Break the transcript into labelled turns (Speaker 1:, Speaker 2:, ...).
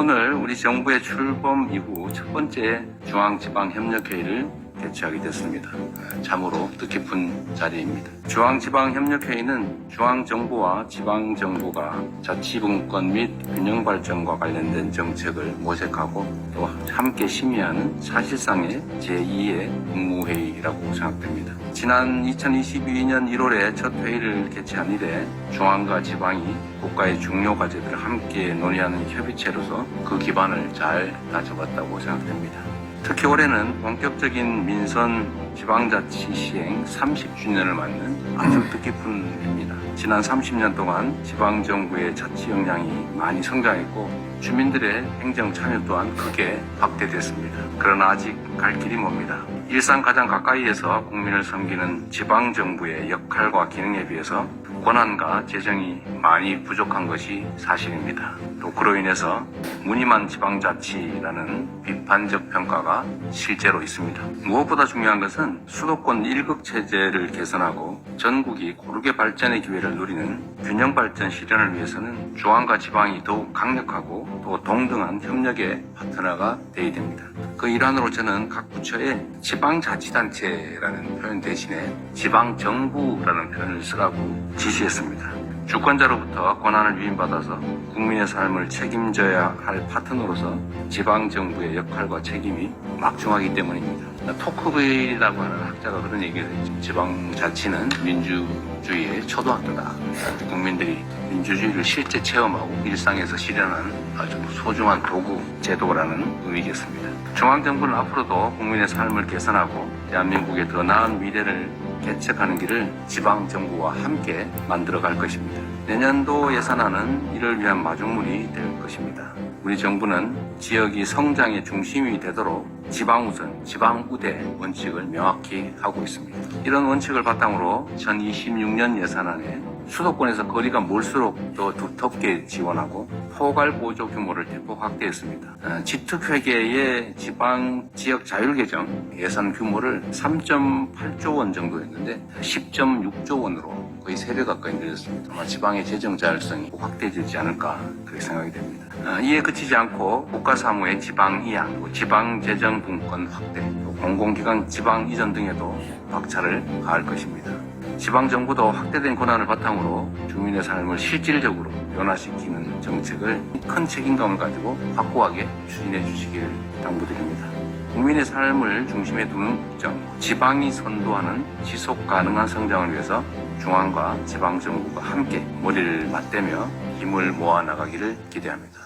Speaker 1: 오늘 우리 정부의 출범 이후 첫 번째 중앙지방협력회의를 개최하게 됐습니다. 참으로 뜻깊은 자리입니다. 중앙지방협력회의는 중앙정부와 지방정부가 자치분권 및 균형발전과 관련된 정책을 모색하고 또 함께 심의하는 사실상의 제2의 국무회의라고 생각됩니다. 지난 2022년 1월에 첫 회의를 개최한 이래 중앙과 지방이 국가의 중요 과제들을 함께 논의하는 협의체로서 그 기반을 잘 다져봤다고 생각됩니다. 특히 올해는 본격적인 민선 지방자치 시행 30주년을 맞는 아주 뜻깊은 해입니다. 지난 30년 동안 지방정부의 자치 역량이 많이 성장했고 주민들의 행정 참여 또한 크게 확대됐습니다. 그러나 아직 갈 길이 멉니다. 일상 가장 가까이에서 국민을 섬기는 지방정부의 역할과 기능에 비해서 권한과 재정이 많이 부족한 것이 사실입니다. 또 그로 인해서 무늬만 지방자치라는 비판적 평가가 실제로 있습니다. 무엇보다 중요한 것은 수도권 1극 체제를 개선하고 전국이 고르게 발전의 기회를 누리는 균형 발전 실현을 위해서는 중앙과 지방이 더욱 강력하고 또 동등한 협력의 파트너가 되어야 됩니다. 그 일환으로 저는 각 부처에 지방자치단체라는 표현 대신에 지방정부라는 표현을 쓰라고 지시했습니다. 주권자로부터 권한을 위임받아서 국민의 삶을 책임져야 할 파트너로서 지방정부의 역할과 책임이 막중하기 때문입니다. 토크베이라고 하는 학자가 그런 얘기를 했죠. 지방자치는 민주주의의 초등학교다. 국민들이 민주주의를 실제 체험하고 일상에서 실현하는 아주 소중한 도구 제도라는 의미겠습니다. 중앙정부는 앞으로도 국민의 삶을 개선하고 대한민국의 더 나은 미래를 개척하는 길을 지방정부와 함께 만들어갈 것입니다. 내년도 예산안은 이를 위한 마중물이 될 것입니다. 우리 정부는 지역이 성장의 중심이 되도록 지방우선, 지방우대 원칙을 명확히 하고 있습니다. 이런 원칙을 바탕으로 2026년 예산안에 수도권에서 거리가 멀수록 더 두텁게 지원하고 포괄 보조 규모를 대폭 확대했습니다. 어, 지특회계의 지방 지역 자율개정 예산 규모를 3.8조 원 정도였는데 10.6조 원으로 거의 3배 가까이 늘렸습니다. 아마 지방의 재정 자율성이 확대되지 않을까 그렇게 생각이 됩니다. 어, 이에 그치지 않고 국가사무의 지방 이양, 또 지방 재정 분권 확대, 또 공공기관 지방 이전 등에도 박차를 가할 것입니다. 지방정부도 확대된 권한을 바탕으로 주민의 삶을 실질적으로 변화시키는 정책을 큰 책임감을 가지고 확고하게 추진해 주시길 당부드립니다. 국민의 삶을 중심에 두는 국정, 지방이 선도하는 지속 가능한 성장을 위해서 중앙과 지방정부가 함께 머리를 맞대며 힘을 모아 나가기를 기대합니다.